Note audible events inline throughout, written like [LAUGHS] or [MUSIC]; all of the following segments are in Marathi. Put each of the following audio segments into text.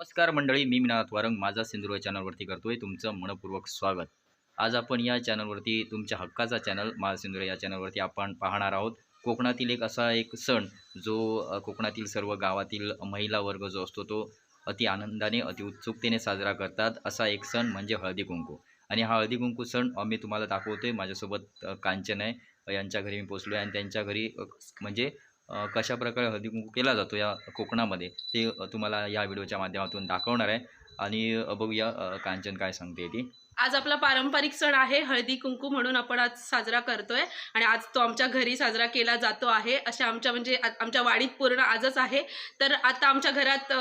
नमस्कार मंडळी मी मीनाथ वारंग. माझा सिंधुर या चॅनलवरती करतोय तुमचं मनपूर्वक स्वागत. आज आपण या चॅनलवरती तुमच्या हक्काचा चॅनल माझा सिंधुर या चॅनलवरती आपण पाहणार आहोत. कोकणातील एक असा एक सण जो कोकणातील सर्व गावातील महिला वर्ग जो असतो तो अति आनंदाने अति उत्सुकतेने साजरा करतात. असा एक सण म्हणजे हळदी कुंकू. आणि हा हळदी कुंकू सण मी तुम्हाला दाखवतोय. माझ्यासोबत कांचन आहे. यांच्या घरी मी पोचलो आहे आणि त्यांच्या घरी म्हणजे अ, कशा प्रकारे हळदी कुंकू केला जातो या कोकणामध्ये ते तुम्हाला या व्हिडिओच्या माध्यमातून दाखवणार आहे. आणि बघूया कांचन काय सांगते ती. आज आपला पारंपरिक सण आहे हळदी कुंकू म्हणून आपण आज साजरा करतोय. आणि आज तो आमच्या घरी साजरा केला जातो आहे. अशा आमच्या म्हणजे आमच्या वाडीत पूर्ण आजच आहे. तर आता आमच्या घरात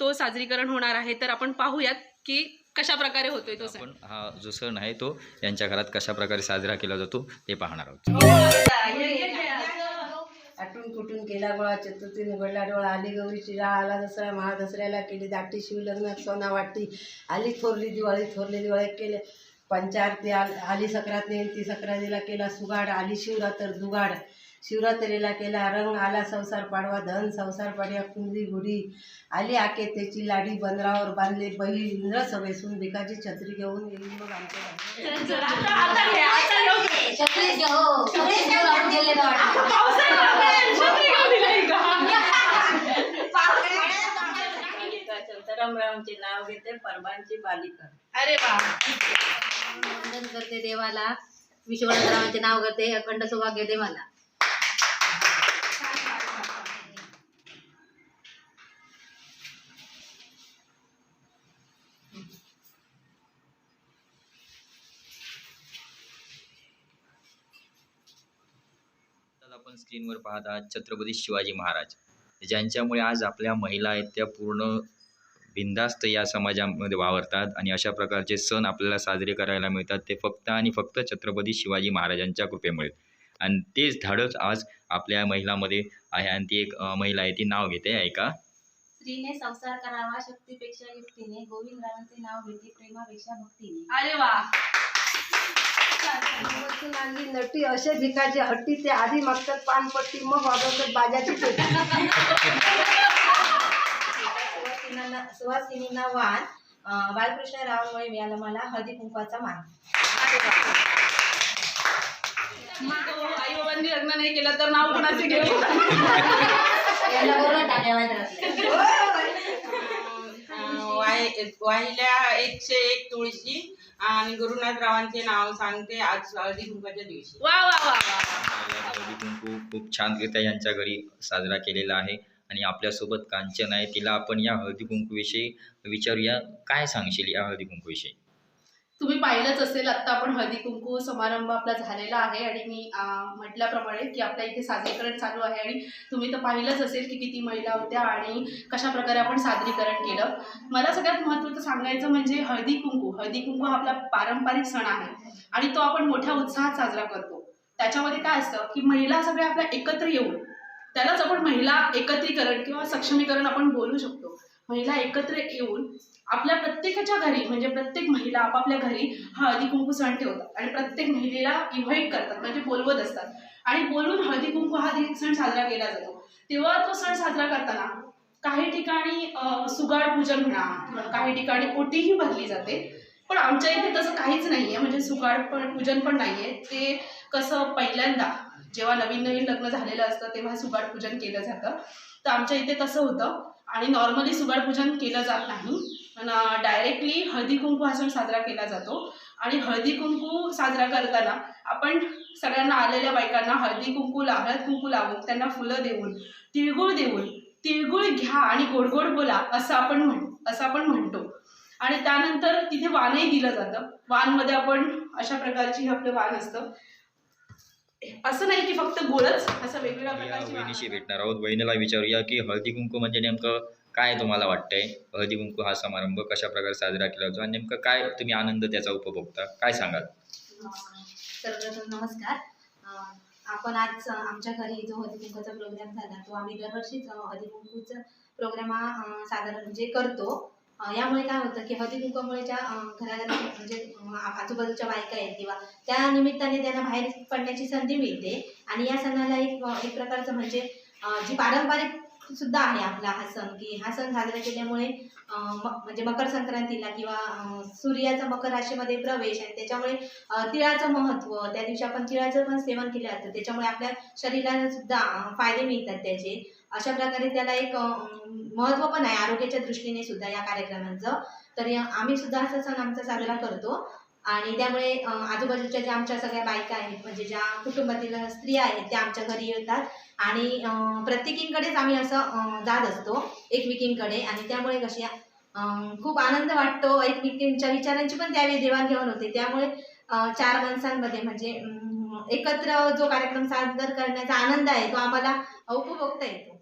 तो साजरीकरण होणार आहे. तर आपण पाहूयात की कशा प्रकारे होतोय तो सण. आपण हा जो सण आहे तो यांच्या घरात कशा प्रकारे साजरा केला जातो ते पाहणार आहोत. आटून कुटून केला गोळा चतुर्थीने घडला डोळा आली गौरीची राळ आला दसरा महादसऱ्याला केली दाटी शिवलग्नात सोना वाटती आली थोरली दिवाळी थोरली दिवाळी केले. पंचारती आल आली सक्रात ती सक्रातीला केला सुगाड आली शिवरात्र दुगाड. शिवरात्रीला केला रंग आला संसार पाडवा धन संसार पाडवा कुंडी गुढी. आली आके त्याची लाडी बंदरावर बांधले बैल इंद्र सवय सून भिकाची छत्री घेऊन गेली मग आमच्या रामरावचे नाव घेते परबांची बालिका. अरे वा. वंदन करते देवाला. विश्वनाथरावांचे नाव घेते अखंड सौभाग्य दे मला आता आपण स्क्रीनवर पाहत आहात छत्रपती शिवाजी महाराज. ज्यांच्यामुळे आज आपल्या महिला आहेत त्या पूर्ण बिंदास्त या समाजामध्ये वावरतात आणि अशा प्रकारचे सण आपल्याला साजरे करायला मिळतात. ते फक्त आणि फक्त छत्रपती शिवाजी महाराजांच्या कृपेमुळे. आणि तेच धाडस आज आपल्या महिलामध्ये आहे. आणि ती एक महिला आहे. ती नाव घेते ऐका. स्त्रीने संसार करावा शक्तीपेक्षा युक्तीने. गोविंदरावांचे नाव घेते प्रेमापेक्षा भक्तीने. अरे वा! नटी असे भिकाचे हट्टी ते आधी मागतात पानपट्टी मग वाजवतात बाजाची पेटी. [LAUGHS] सुवासिनींना सुवासिनींना वाण अं, बालकृष्ण रावांमुळे मिळाला मला हळदी कुंकवाचा मान. आई बाबांनी लग्न नाही केलं तर नाव कोणाचे घेऊ? वाहिल्या एकशे एक तुळशी आणि गुरुनाथरावांचे नाव सांगते आज हळदी कुंकाच्या दिवशी. वा वा वा वा. हळदी कुंकू खूप छानरित्या यांच्या घरी साजरा केलेला आहे. आणि आपल्यासोबत कांचन आहे तिला आपण या हळदी कुंकूविषयी विचारूया. काय सांगशील या हळदी कुंकूविषयी? तुम्ही पाहिलंच असेल आत्ता आपण हळदी कुंकू समारंभ आपला झालेला आहे आणि मी म्हटल्याप्रमाणे की आपल्या इथे सादरीकरण चालू आहे आणि तुम्ही तर पाहिलंच असेल की किती महिला होत्या आणि कशा प्रकारे आपण सादरीकरण केलं. मला सगळ्यात महत्त्वाचं सांगायचं म्हणजे हळदी कुंकू. हळदी कुंकू हा आपला पारंपरिक सण आहे आणि तो आपण मोठ्या उत्साहात साजरा करतो. त्याच्यामध्ये काय असतं की महिला सगळ्या आपल्या एकत्र येऊन त्यालाच आपण महिला एकत्रीकरण किंवा सक्षमीकरण आपण बोलू शकतो. महिला एकत्र येऊन आपल्या प्रत्येकाच्या घरी म्हणजे प्रत्येक महिला आपापल्या घरी हा हळदी कुंकू सण ठेवतात आणि प्रत्येक महिलेला इन्व्हाइट करतात म्हणजे बोलवत असतात. आणि बोलून हळदी कुंकू हा सण साजरा केला जातो. तेव्हा तो सण साजरा करताना काही ठिकाणी सुगाड पूजन म्हणा काही ठिकाणी ओटीही भरली जाते. पण आमच्या इथे तसं काहीच नाही आहे म्हणजे सुगाड पण पूजन पण नाही आहे ते कसं पहिल्यांदा जेव्हा नवीन नवीन लग्न झालेलं असतं तेव्हा सुगाड पूजन केलं जातं. तर आमच्या इथे तसं होतं. आणि नॉर्मली सुगाड पूजन केलं जात नाही. पण डायरेक्टली हळदी कुंकू हा सण साजरा केला जातो. आणि हळदी कुंकू साजरा करताना आपण सगळ्यांना आलेल्या बायकांना हळदी कुंकू ला हळद कुंकू लावून त्यांना फुलं देऊन तिळगुळ देऊन तिळगुळ घ्या आणि गोड गोड बोला असं आपण म्हण असं आपण म्हणतो. आणि त्यानंतर तिथे वाणही दिलं जातं. वाणमध्ये आपण अशा प्रकारची आपलं वाण असतं. असं नाही की फक्त गोळच असं वेगवेगळ्या प्रकारची वहिनीशी भेटणार आहोत. वहिनीला विचारूया की हळदी कुंकू म्हणजे नेमकं काय तुम्हाला वाटतंय? हळदी कुंकू हा समारंभ कशा प्रकारे साजरा केला जातो आणि नेमकं काय तुम्ही आनंद त्याचा उपभोगता? काय सांगाल? सर्वप्रथम नमस्कार. अं, आपण आज अं, आमच्या घरी जो हळदी कुंकवाचा प्रोग्राम झाला तो आम्ही दरवर्षीच अं, हळदी कुंकूचा प्रोग्राम हा अं, साधारण म्हणजे करतो. यामुळे काय होतं की हळदी कुंकवामुळे ज्या घराला म्हणजे आजूबाजूच्या बायका आहेत किंवा त्या निमित्ताने त्यांना बाहेर पडण्याची संधी मिळते. आणि या सणाला एक एक प्रकारचं म्हणजे जी पारंपरिक सुद्धा आहे आपला हा सण की हा सण साजरा केल्यामुळे म- म्हणजे मकर संक्रांतीला किंवा सूर्याचा मकर राशीमध्ये प्रवेश आणि त्याच्यामुळे तिळाचं महत्त्व त्या दिवशी आपण तिळाचं पण सेवन केलं जातं. त्याच्यामुळे आपल्या शरीराला सुद्धा फायदे मिळतात त्याचे. अशा प्रकारे त्याला एक महत्त्व पण आहे आरोग्याच्या दृष्टीने सुद्धा या कार्यक्रमांचं. तर आम्ही सुद्धा असा सण आमचा साजरा करतो. आणि त्यामुळे आजूबाजूच्या ज्या आमच्या सगळ्या बायका आहेत म्हणजे ज्या कुटुंबातील स्त्रिया आहेत त्या आमच्या घरी येतात. आणि प्रत्येकींकडेच आम्ही असं जात असतो एकमेकींकडे. आणि त्यामुळे कशी खूप आनंद वाटतो एकमेकींच्या विचारांची पण त्यावेळी देवाणघेवाण होते. त्यामुळे चार माणसांमध्ये म्हणजे एकत्र जो कार्यक्रम सादर करण्याचा आनंद आहे तो आम्हाला उपभोगता येतो.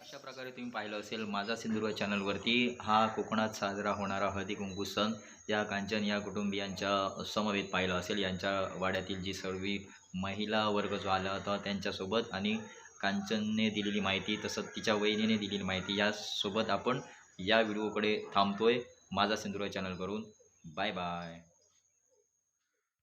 अशा प्रकारे तुम्ही पाहिलं असेल माझा सिंधुदुर्ग चॅनलवरती हा कोकणात साजरा होणारा हळदी कुंकू सण या कांचन या कुटुंबियांच्या समवेत पाहिलं असेल. यांच्या वाड्यातील जी सर्व महिला वर्ग जो आला होता त्यांच्यासोबत आणि कांचनने दिलेली माहिती तसंच तिच्या वहिनीने दिलेली माहिती यासोबत आपण या व्हिडिओकडे थांबतो आहे माझा सिंधुदुर्ग चॅनल करून बाय बाय.